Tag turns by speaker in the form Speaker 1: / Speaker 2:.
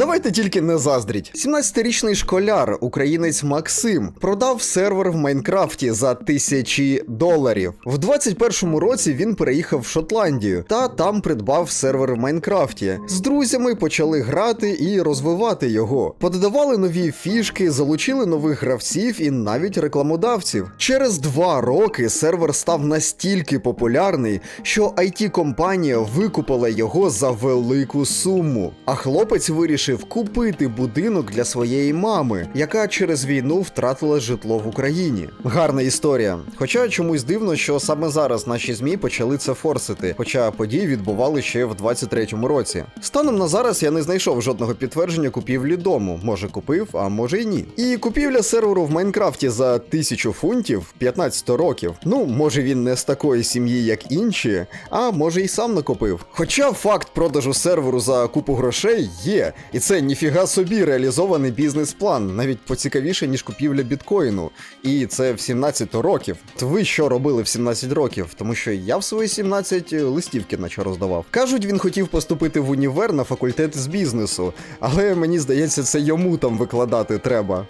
Speaker 1: Давайте тільки не заздріть. 17-річний школяр, українець Максим, продав сервер в Майнкрафті за тисячі доларів. В 21-му році він переїхав в Шотландію та там придбав сервер в Майнкрафті. З друзями почали грати і розвивати його. Пододавали нові фішки, залучили нових гравців і навіть рекламодавців. Через два роки сервер став настільки популярний, що IT-компанія викупила його за велику суму. А хлопець вирішив купити будинок для своєї мами, яка через війну втратила житло в Україні. Гарна історія. Хоча чомусь дивно, що саме зараз наші змі почали це форсити, хоча події відбували ще в 23-му році. Станом на зараз я не знайшов жодного підтвердження купівлі дому. Може купив, а може й ні. І купівля серверу в Майнкрафті за тисячу фунтів 15 років. Ну, може він не з такої сім'ї, як інші, а може й сам накопив. Хоча факт продажу серверу за купу грошей є, це ніфіга собі реалізований бізнес-план, навіть поцікавіше, ніж купівля біткоїну. І це в 17 років. От ви що робили в 17 років? Тому що я в свої 17 листівки наче роздавав. Кажуть, він хотів поступити в універ на факультет з бізнесу, але мені здається, це йому там викладати треба.